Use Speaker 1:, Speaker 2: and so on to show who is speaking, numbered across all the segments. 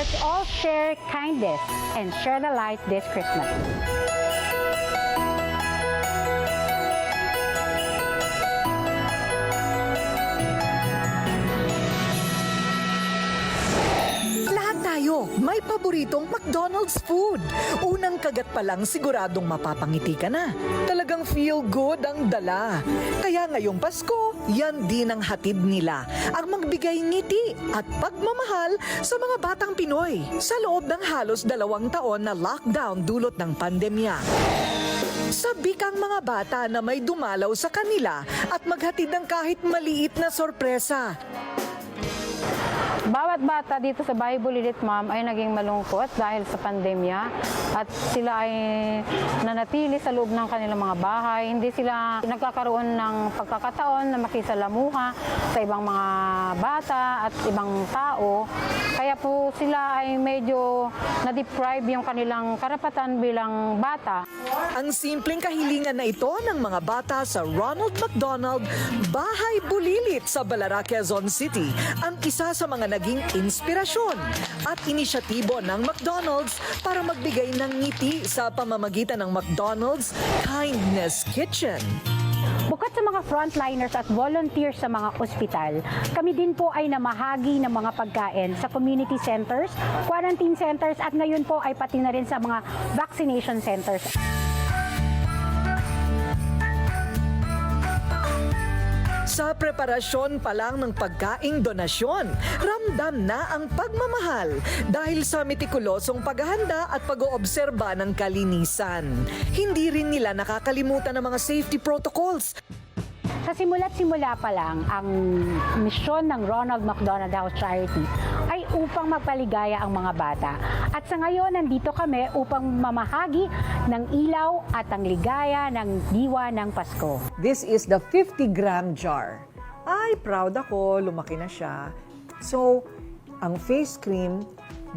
Speaker 1: Let's all share kindness and share the light this Christmas.
Speaker 2: Paboritong McDonald's food. Unang kagat pa lang siguradong mapapangiti ka na. Talagang feel good ang dala. Kaya ngayong Pasko, yan din ang hatid nila. Ang magbigay ngiti at pagmamahal sa mga batang Pinoy sa loob ng halos dalawang taon na lockdown dulot ng pandemya. Sabi kang mga bata na may dumalaw sa kanila at maghatid ng kahit maliit na sorpresa.
Speaker 1: Bawat bata dito sa Bahay Bulilit, ma'am, ay naging malungkot dahil sa pandemya at sila ay nanatili sa loob ng kanilang mga bahay. Hindi sila nagkakaroon ng pagkakataon na makisalamuha sa ibang mga bata at ibang tao. Kaya po sila ay medyo na-deprive yung kanilang karapatan bilang bata.
Speaker 2: Ang simpleng kahilingan na ito ng mga bata sa Ronald McDonald Bahay Bulilit sa Balara, Quezon City ang isa sa mga naging inspirasyon at inisyatibo ng McDonald's para magbigay ng ngiti sa pamamagitan ng McDonald's Kindness Kitchen.
Speaker 1: Bukod sa mga frontliners at volunteers sa mga ospital, kami din po ay namahagi ng mga pagkain sa community centers, quarantine centers at ngayon po ay pati na rin sa mga vaccination centers.
Speaker 2: Sa preparasyon pa lang ng pagkaing donasyon, ramdam na ang pagmamahal dahil sa metikulosong paghahanda at pag-oobserba ng kalinisan. Hindi rin nila nakakalimutan ang mga safety protocols
Speaker 1: Sa simula't simula pa lang, ang misyon ng Ronald McDonald House Charity upang magpaligaya ang mga bata. At sa ngayon, nandito kami upang mamahagi ng ilaw at ang ligaya ng diwa ng Pasko.
Speaker 2: This is the 50 gram jar. Ay, proud ako, lumaki na siya. So, ang face cream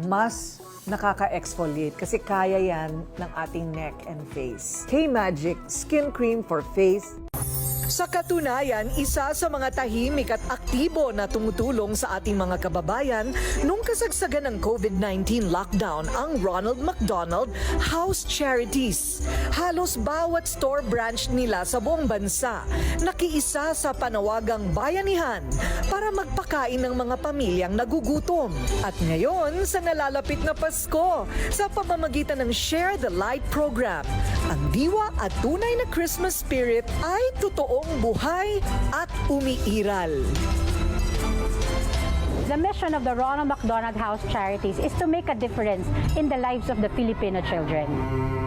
Speaker 2: mas nakaka-exfoliate kasi kaya yan ng ating neck and face. K-Magic Skin Cream for Face sa katunayan, isa sa mga tahimik at aktibo na tumutulong sa ating mga kababayan nung kasagsagan ng COVID-19 lockdown ang Ronald McDonald House Charities. Halos bawat store branch nila sa buong bansa nakiisa sa panawagang bayanihan para magpakain ng mga pamilyang nagugutom. At ngayon, sa nalalapit na Pasko, sa pamamagitan ng Share the Light program, ang diwa at tunay na Christmas spirit ay totoong buhay at umiiral.
Speaker 1: The mission of the Ronald McDonald House Charities is to make a difference in the lives of the Filipino children.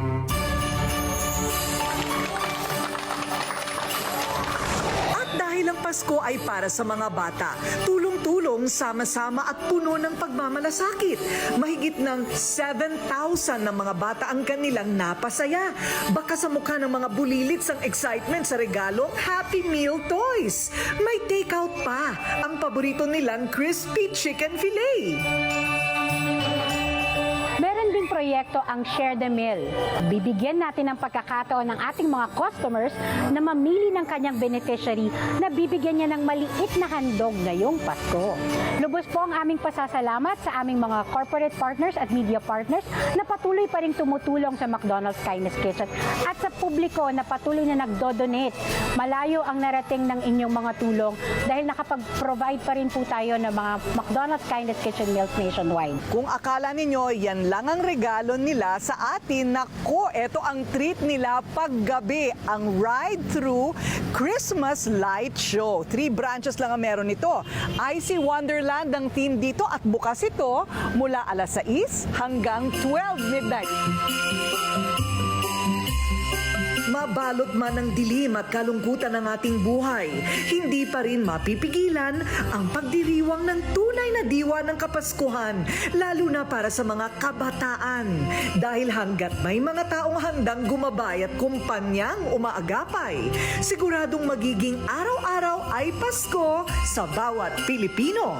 Speaker 2: Pasko ay para sa mga bata, tulong-tulong, sama-sama at puno ng pagmamalasakit. Mahigit ng 7,000 ng mga bata ang kanilang napasaya. Baka sa mukha ng mga bulilits ang excitement sa regalong Happy Meal Toys. May takeout pa ang paborito nilang crispy chicken fillet.
Speaker 1: Proyekto ang Share the Meal. Bibigyan natin ng pagkakataon ng ating mga customers na mamili ng kanyang beneficiary na bibigyan niya ng maliit na handog ngayong Pasko. Lubos po ang aming pasasalamat sa aming mga corporate partners at media partners na patuloy pa rin tumutulong sa McDonald's Kindness Kitchen at sa publiko na patuloy na nagdo-donate. Malayo ang narating ng inyong mga tulong dahil nakapag-provide pa rin po tayo ng mga McDonald's Kindness Kitchen meals nationwide.
Speaker 2: Kung akala ninyo yan lang ang regalo nila sa atin, nako, eto ang treat nila paggabi, ang ride-through Christmas Light Show. Three branches lang ang meron nito. Icy Wonderland ang team dito at bukas ito mula alas 6 hanggang 12 midnight. Mabalot man ng dilim at kalungkutan ng ating buhay, hindi pa rin mapipigilan ang pagdiriwang ng tunay na diwa ng Kapaskuhan, lalo na para sa mga kabataan. Dahil hanggat may mga taong handang gumabay at kumpanyang umaagapay, siguradong magiging araw-araw ay Pasko sa bawat Pilipino.